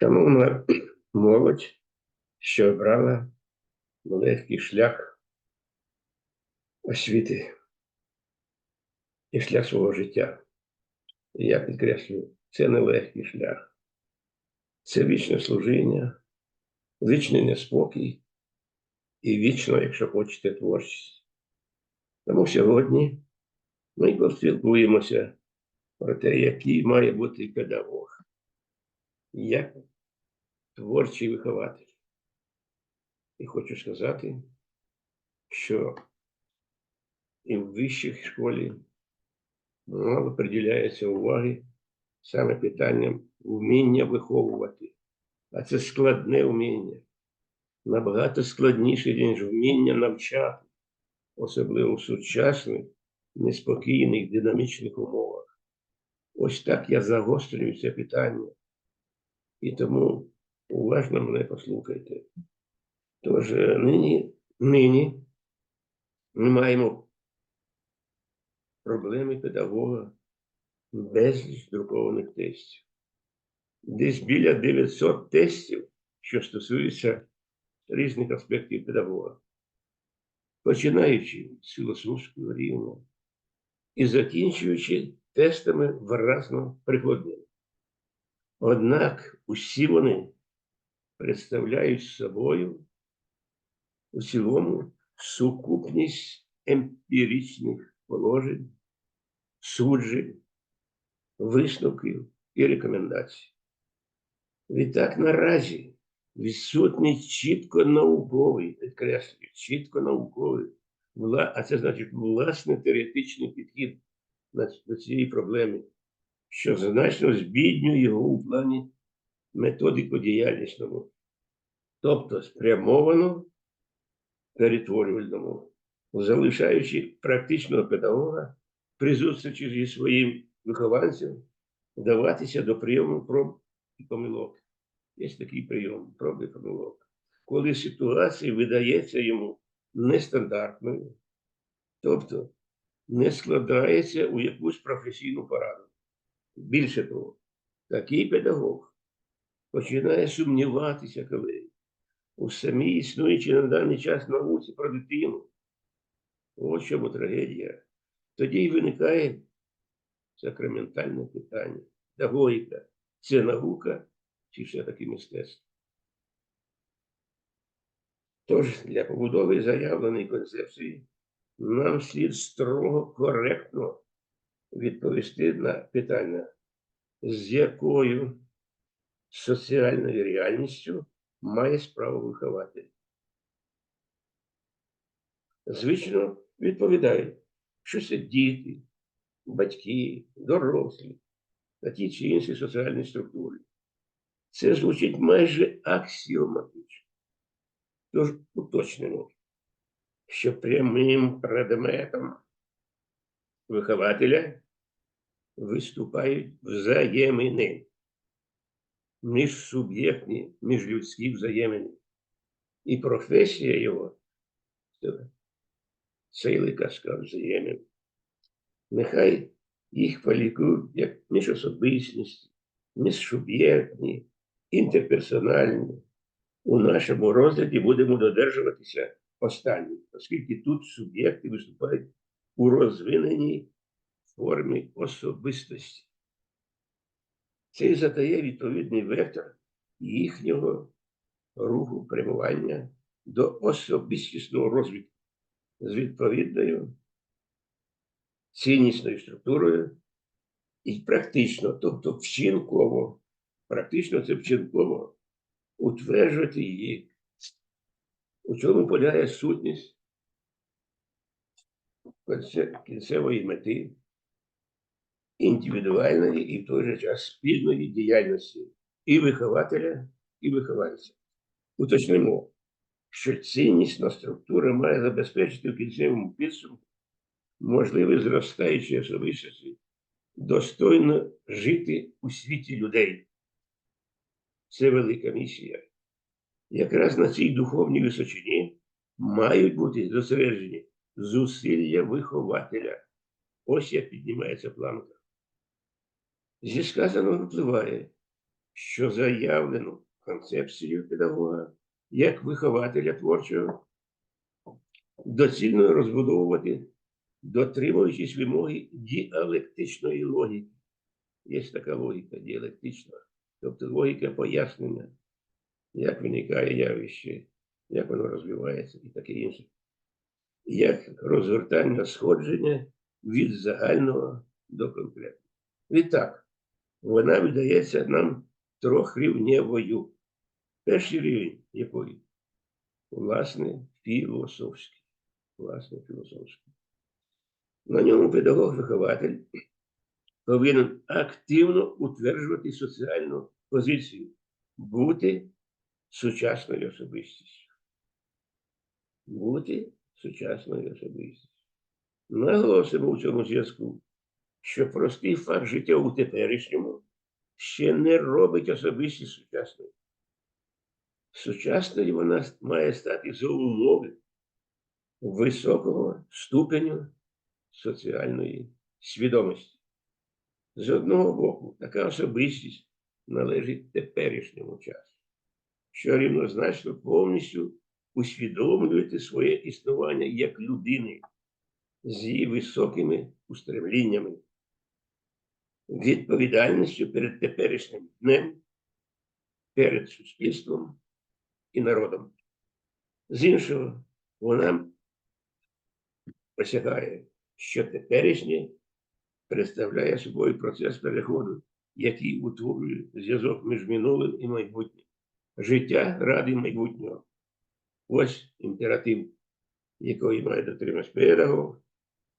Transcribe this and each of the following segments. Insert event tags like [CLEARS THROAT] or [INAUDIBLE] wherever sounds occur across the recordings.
Шановна [CLEARS THROAT] молодь, що обрала легкий шлях освіти і шлях свого життя. І я підкреслюю, це не легкий шлях. Це вічне служіння, вічний неспокій і вічно, якщо хочете, творчість. Тому сьогодні ми поспілкуємося про те, який має бути педагог, як творчий вихователь. І хочу сказати, що і в вищій школі мало приділяється уваги саме питанням вміння виховувати. А це складне вміння. Набагато складніше, ніж вміння навчати, особливо в сучасних, неспокійних, динамічних умовах. Ось так я загострюю це питання. І тому уважно мене послухайте. Тож е, нині, нині ми маємо проблеми педагога безліч друкованих тестів. Десь біля 900 тестів, що стосуються різних аспектів педагога, починаючи з філософського рівня і закінчуючи тестами виразно прикладними. Однак усі вони представляють собою у цілому сукупність емпіричних положень, суджень, висновків і рекомендацій. Відтак наразі відсутній чітко науковий, підкреслюю, чітко науковий, а це значить власний теоретичний підхід до цієї проблеми, що значно збіднює його у плані методико діяльнісному, тобто спрямовано перетворювальному, залишаючи практичного педагога при зустрічі зі своїм вихованцем вдаватися до прийому проб і помилок. Є такий прийом проб і помилок. Коли ситуація видається йому нестандартною, тобто не складається у якусь професійну пораду. Більше того, такий педагог починає сумніватися, коли у самій існуючій на даний час науці про дитину. Ось чому трагедія. Тоді й виникає сакраментальне питання. Педагогіка – це наука чи все-таки мистецтво? Тож для побудови заявленої концепції нам слід строго коректно відповісти на питання, з якою соціальною реальністю має справу вихователь. Звично відповідають, що це діти, батьки, дорослі та ті чи інші соціальні структури. Це звучить майже аксіоматично. Тож уточнимо, що прямим предметом вихователя виступають взаємини міжсуб'єктні, міжлюдські взаємини. І професія його це каскад взаємин. Нехай їх квалікують як міжособистісні, міжсуб'єктні, інтерперсональні. У нашому розгляді будемо додержуватися останніх, оскільки тут суб'єкти виступають у розвиненій формі особистості. Це і задає відповідний вектор їхнього руху прямування до особистісного розвитку з відповідною ціннісною структурою і практично, тобто вчинково, практично це вчинково утверджувати її. У чому полягає сутність кінцевої мети індивідуальної і в той же час спільної діяльності і вихователя, і вихованця. Уточнимо, що ціннісна структура має забезпечити в кінцевому підсумку можливість зростаючої особистості достойно жити у світі людей. Це велика місія. Якраз на цій духовній височині мають бути зосереджені зусилля вихователя. Ось як піднімається планка. Зі сказаного випливає, що заявлену концепцію педагога як вихователя творчого доцільно розбудовувати, дотримуючись вимоги діалектичної логіки. Є така логіка діалектична, тобто логіка пояснення, як виникає явище, як воно розвивається і таке інше. Як розгортання сходження від загального до конкретного. Відтак, вона видається нам трьохрівневою. Перший рівень якої? Власне, філософський. Власне, філософський. На ньому педагог-вихователь повинен активно утверджувати соціальну позицію, бути сучасною особистістю. Бути сучасною особистістю. Наголосимо у цьому зв'язку, що простий факт життя у теперішньому ще не робить особистість сучасною. Сучасною вона має стати за умови високого ступеню соціальної свідомості. З одного боку, така особистість належить теперішньому часу, що рівнозначно повністю усвідомлювати своє існування як людини з її високими устремліннями, відповідальністю перед теперішнім днем, перед суспільством і народом. З іншого, вона посягає, що теперішнє представляє собою процес переходу, який утворює зв'язок між минулим і майбутнім. Життя ради майбутнього. Ось імператив, якої має дотриматись педагог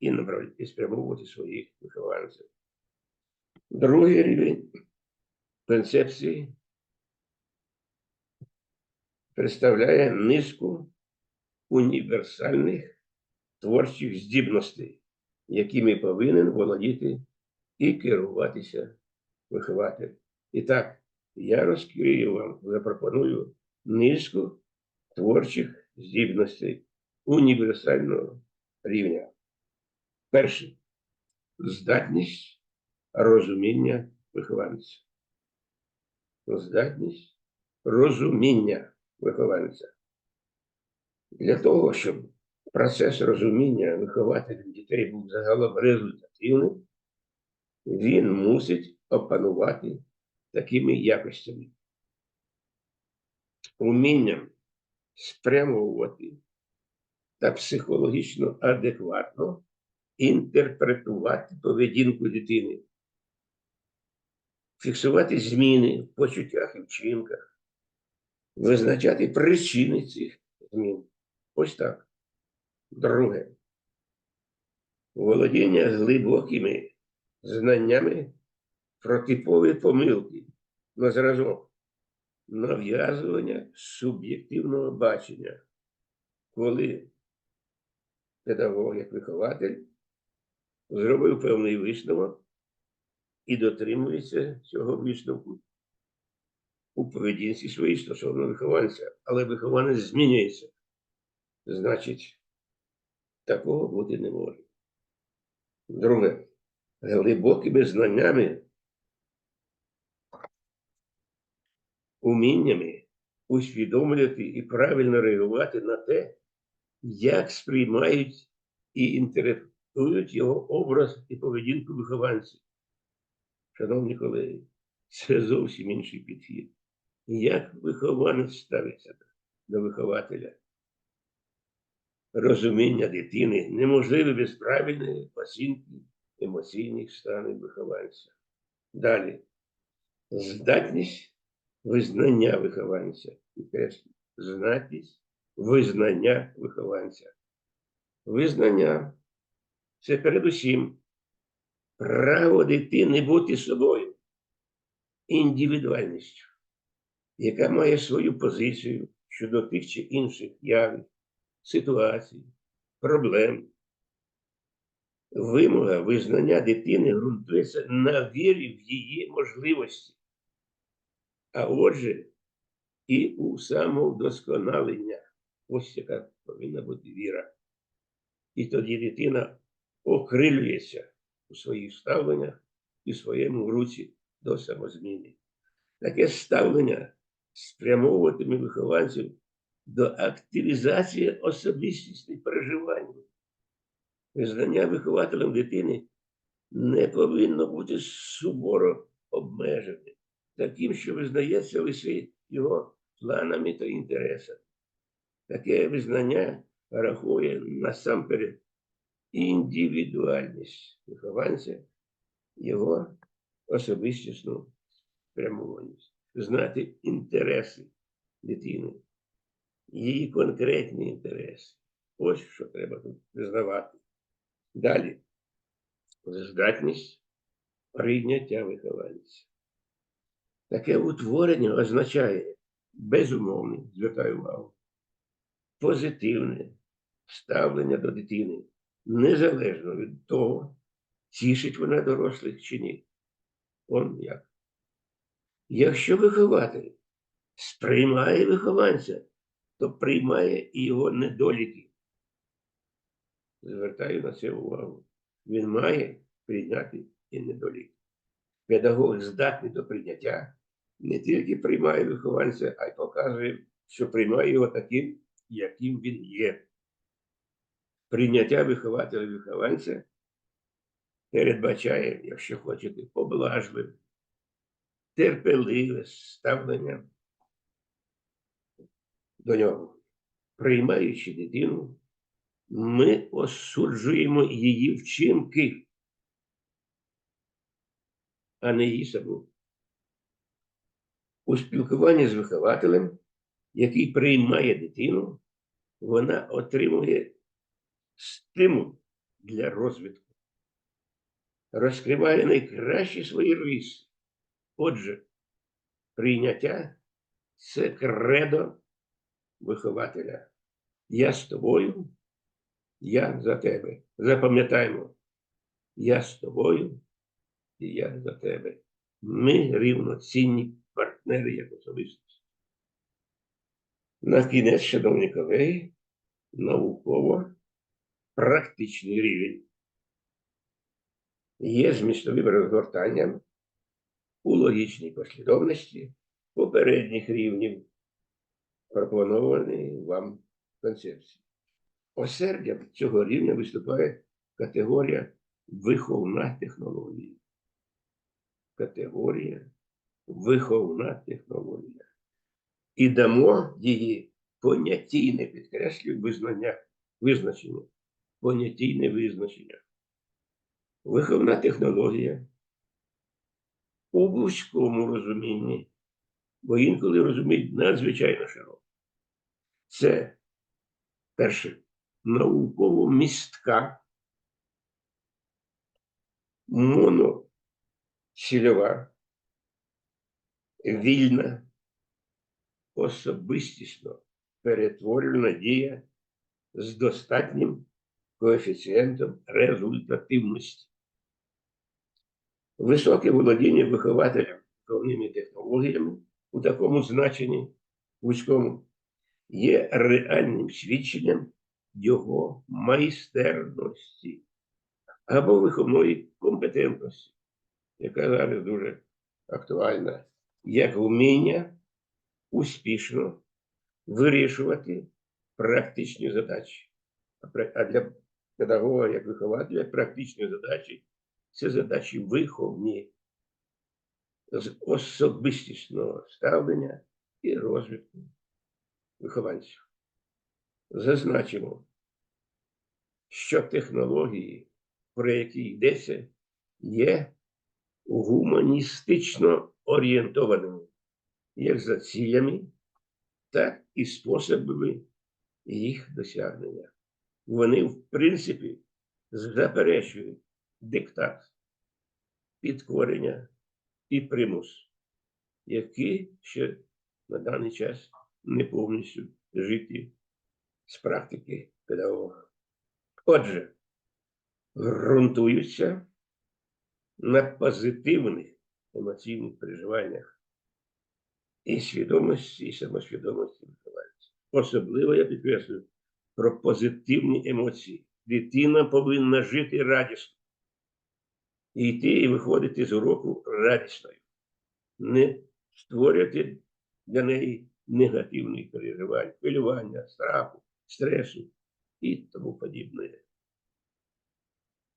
і направляти спрямовувати своїх вихованців. Другий рівень концепції представляє низку універсальних творчих здібностей, якими повинен володіти і керуватися вихователь. І так, я розкрию вам, запропоную низку творчих здібностей універсального рівня. Перший здатність розуміння вихованця. Здатність розуміння вихованця. Для того, щоб процес розуміння вихователів дітей був загалом результативним, він мусить опанувати такими якостями. Умінням спрямовувати та психологічно адекватно інтерпретувати поведінку дитини, фіксувати зміни в почуттях і вчинках, визначати причини цих змін. Ось так. Друге. Володіння глибокими знаннями про типові помилки на зразок нав'язування суб'єктивного бачення, коли педагог як вихователь зробив певний висновок і дотримується цього висновку у поведінці своїй стосовно вихованця, але вихованець змінюється. Значить, такого бути не може. Друге, глибокими знаннями, уміннями усвідомлювати і правильно реагувати на те, як сприймають і інтерпретують його образ і поведінку вихованців. Шановні колеги, це зовсім інший підхід. Як вихованець ставиться до вихователя? Розуміння дитини неможливе без правильної оцінки емоційних станів вихованця. Далі. Здатність визнання вихованця. Здатність визнання вихованця. Визнання це передусім право дитини бути собою, індивідуальністю, яка має свою позицію щодо тих чи інших явів, ситуацій, проблем. Вимога визнання дитини ґрунтується на вірі в її можливості, а отже, і у самовдосконалення. Ось яка повинна бути віра. І тоді дитина окрилюється у своїх ставленнях і своєму руці до самозміни. таке ставлення спрямовуватиме вихованців до активізації особистісних переживань. Визнання вихователем дитини не повинно бути суворо обмеженим, таким, що визнається лише його планами та інтересами. Таке визнання рахує насамперед індивідуальність вихованця, його особистісну спрямованість, знати інтереси дитини, її конкретні інтереси. Ось що треба тут визнавати. Далі здатність прийняття вихованця. Таке утворення означає безумовне, звертаю увагу, позитивне ставлення до дитини, незалежно від того, тішить вона дорослих чи ні. Он як. Якщо вихователь сприймає вихованця, то приймає і його недоліки. Звертаю на це увагу. Він має прийняти і недоліки. Педагог здатний до прийняття не тільки приймає вихованця, а й показує, що приймає його таким, яким він є. Прийняття вихователя вихованця передбачає, якщо хочете, поблажливе, терпеливе ставлення до нього. Приймаючи дитину, ми осуджуємо її вчинки, а не її саму. У спілкуванні з вихователем, який приймає дитину, вона отримує стимул для розвитку, розкриває найкращі свої риси. Отже, прийняття це кредо вихователя. Я з тобою, я за тебе. Запам'ятаємо, я з тобою і я за тебе. Ми рівноцінні партнери як особистості. На кінець, шановні колеги, науково практичний рівень є змістовим розгортанням у логічній послідовності попередніх рівнів пропонованої вам концепції. Осердям цього рівня виступає категорія виховна технологія. Категорія виховна технологія. І дамо її понятійне підкреслюю визнання, визначення, понятійне визначення. Виховна технологія у вузькому розумінні, бо інколи розуміють надзвичайно широко. Це перше науково містка, моноцільова, вільна, особистісно перетворювана дія з достатнім коефіцієнтом результативності. Високе володіння вихователем головними технологіями у такому значенні вузькому є реальним свідченням його майстерності або виховної компетентності, яка зараз дуже актуальна, як вміння успішно вирішувати практичні задачі. А для педагога, як вихователя, практичні задачі це задачі виховні з особистісного ставлення і розвитку вихованців. Зазначимо, що технології, про які йдеться, є гуманістично орієнтованими як за цілями, так і способами їх досягнення. Вони, в принципі, заперечують диктат, підкорення і примус, які ще на даний час не повністю житі з практики педагога. Отже, ґрунтуються на позитивних емоційних переживаннях і свідомості, і самосвідомості вихованця. Особливо я підкреслюю про позитивні емоції. Дитина повинна жити радісно. І йти і виходити з уроку радісною. Не створювати для неї негативних переживань, хвилювання, страху, стресу і тому подібне.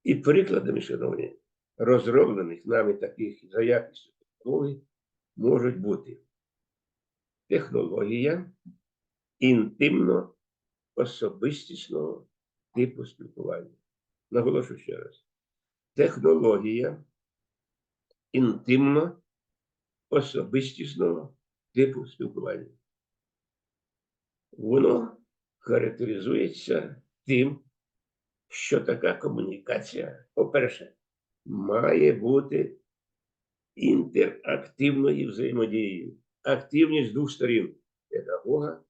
І прикладами, шановні, розроблених нами таких за якістю технологій можуть бути технологія інтимно особистісного типу спілкування. Наголошу ще раз. Технологія інтимно особистісного типу спілкування. Воно характеризується тим, що така комунікація, по-перше, має бути інтерактивною взаємодією, активність двох сторін педагога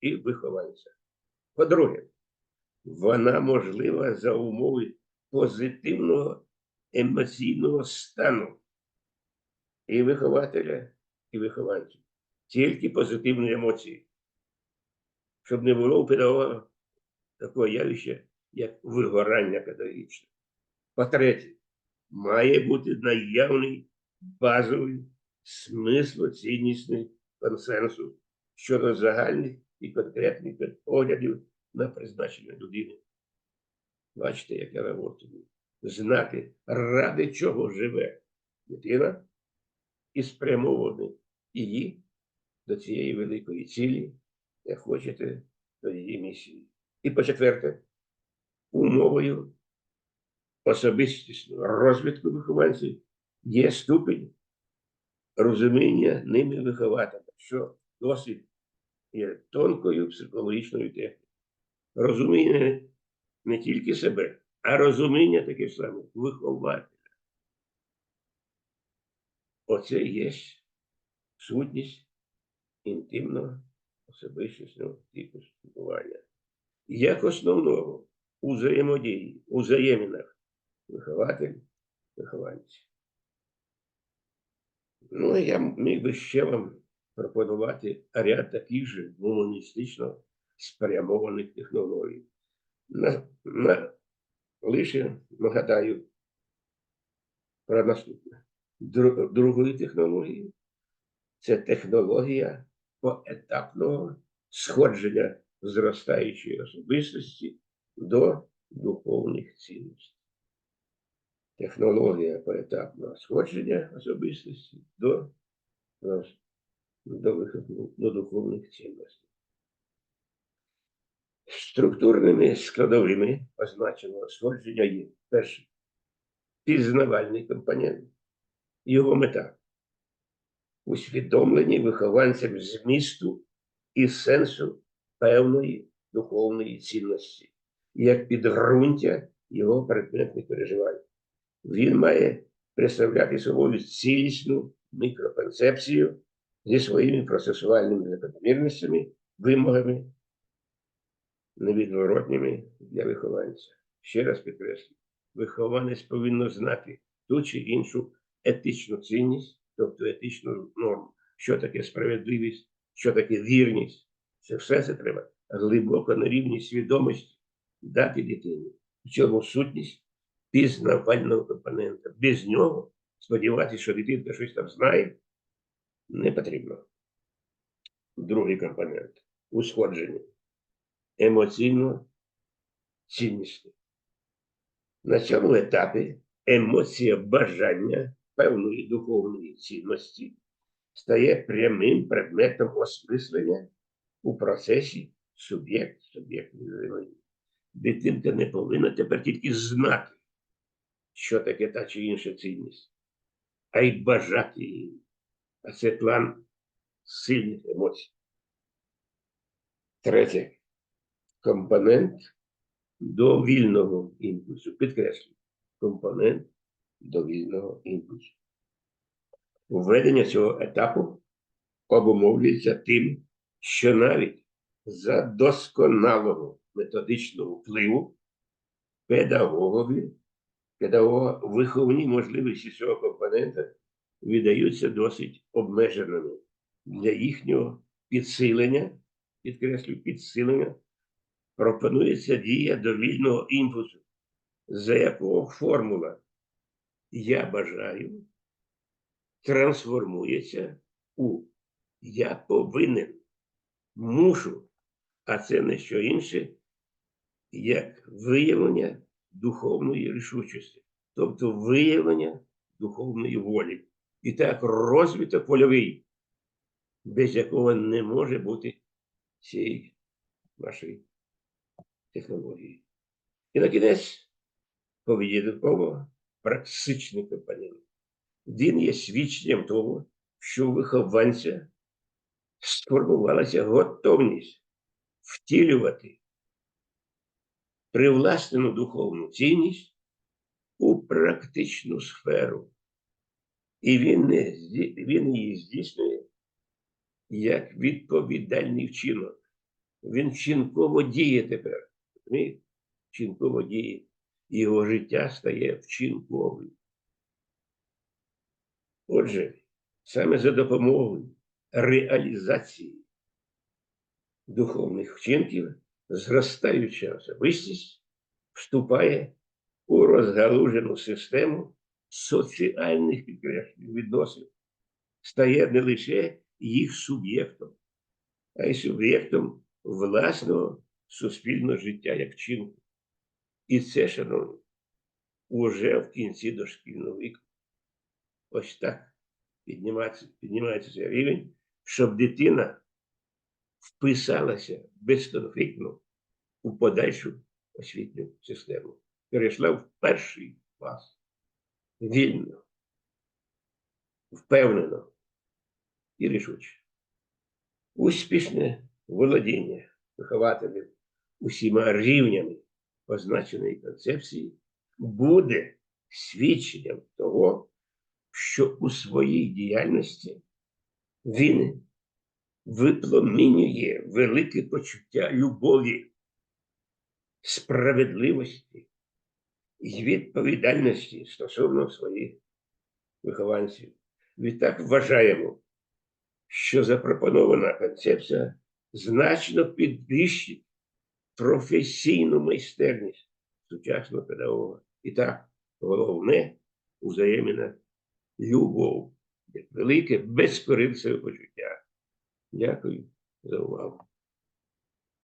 і вихованця. По-друге, вона можлива за умови позитивного емоційного стану і вихователя, і вихованців. Тільки позитивні емоції. Щоб не було у педагога такого явища, як вигорання педагогічне. По-третє, має бути наявний базовий смисло-ціннісний консенсус щодо загальних і конкретних поглядів на призначення людини. Бачите, як я роботаю. Знати, ради чого живе дитина і спрямовувати її до цієї великої цілі, як хочете, до її місії. І по-четверте, умовою особистісного розвитку вихованців є ступень розуміння ними вихователя, що досить є тонкою психологічною технікою. Розуміння не тільки себе, а розуміння таке саме вихователя. Оце є сутність інтимного особистісного типу спілкування. Як основного у взаємодії, у взаєминах вихователь, вихованці. Ну, я міг би ще вам пропонувати ряд таких же гуманістично спрямованих технологій. На, на, лише нагадаю про наступне. Дру, другою технологією це технологія поетапного сходження зростаючої особистості до духовних цінностей. Технологія поетапного сходження особистості до, до, виходу- до духовних цінностей. Структурними складовими означеного сходження є перше пізнавальний компонент, його мета усвідомлені вихованцям змісту і сенсу певної духовної цінності, як підґрунтя його предметних переживань. Він має представляти собою цілісну мікроконцепцію зі своїми процесуальними закономірностями, вимогами, невідворотніми для вихованця. Ще раз підкреслю, вихованець повинен знати ту чи іншу етичну цінність, тобто етичну норму, що таке справедливість, що таке вірність. Це все це треба глибоко на рівні свідомості дати дитині. В цьому сутність пізнавального компонента. Без нього сподіватися, що дитинка щось там знає, не потрібно. Другий компонент усходження. Емоційно ціннісний. На цьому етапі емоція бажання певної духовної цінності стає прямим предметом осмислення у процесі суб'єкт суб'єктної взаємодії. Дитинка не повинна тепер тільки знати, що таке та чи інша цінність, а й бажати її. А це план сильних емоцій. Третє. Компонент довільного імпульсу. Підкреслюю, компонент довільного імпульсу. Введення цього етапу обумовлюється тим, що навіть за досконалого методичного впливу педагогові, педагога виховні можливості цього компонента віддаються досить обмеженими для їхнього підсилення, підкреслюю, підсилення, пропонується дія довільного імпульсу, за якого формула я бажаю трансформується у я повинен, мушу, а це не що інше, як виявлення духовної рішучості, тобто виявлення духовної волі. І так розвиток вольовий, без якого не може бути цієї нашої технології. І на кінець поведінково практичний компонент. Він є свідченням того, що у вихованця сформувалася готовність втілювати привласнену духовну цінність у практичну сферу. І він, не, він її здійснює як відповідальний вчинок. Він вчинково діє тепер. розумієте? Вчинково діє. Його життя стає вчинковим. Отже, саме за допомогою реалізації духовних вчинків зростаюча особистість вступає у розгалужену систему соціальних підкреслень відносин, стає не лише їх суб'єктом, а й суб'єктом власного суспільного життя як вчинку. І це, шановні, уже в кінці дошкільного віку. Ось так піднімається, піднімається цей рівень, щоб дитина вписалася безконфліктно у подальшу освітню систему. Перейшла в перший клас вільно, впевнено і рішуче. Успішне володіння вихователів усіма рівнями позначеної концепції буде свідченням того, що у своїй діяльності він випломінює велике почуття любові, справедливості і відповідальності стосовно своїх вихованців. Відтак вважаємо, що запропонована концепція значно підвищить професійну майстерність сучасного педагога. І так, головне взаємна любов, як велике безкоринцеве почуття. Дякую за увагу.